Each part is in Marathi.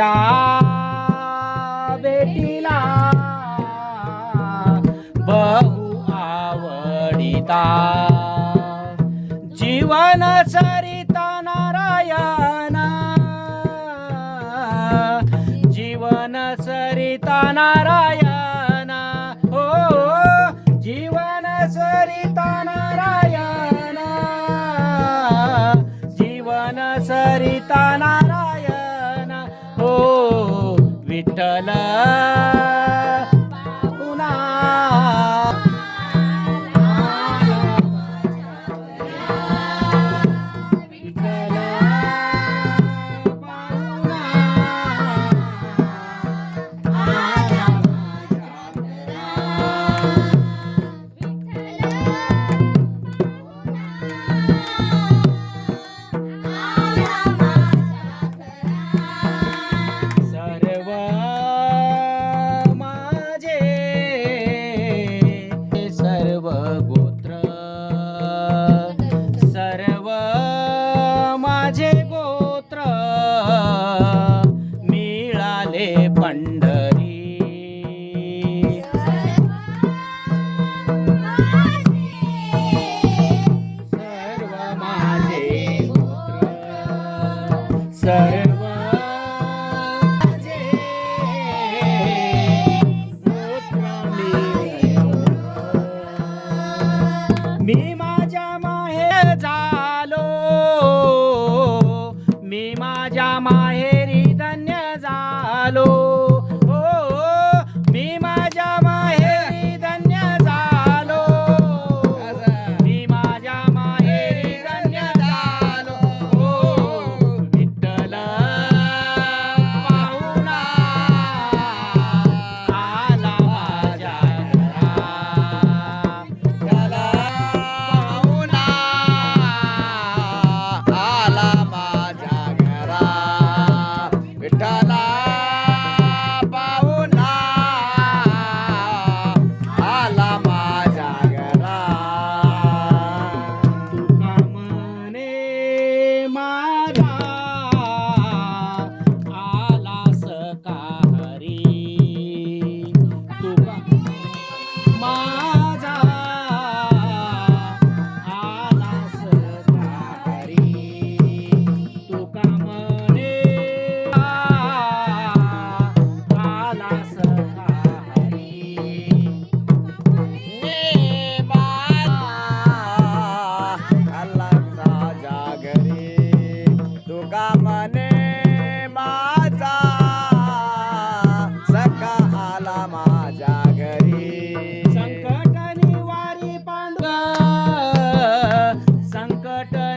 जा बेटीला बहु आवडिता. जीवन सरिता नारायण. जीवन सरिता नारायण. हो जीवन सरिता नारायण. ವಿಠಲಾ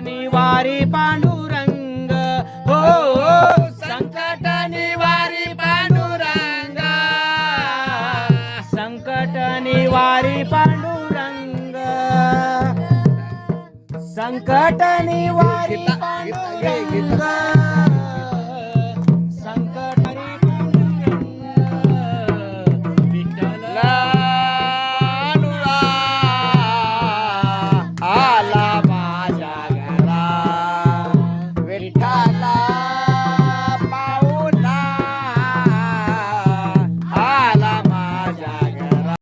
निवारी पांडुरंग. हो, हो संकट निवारी पांडुरंग. संकट निवारी पांडुरंग. संकट निवारी पांडुरंग.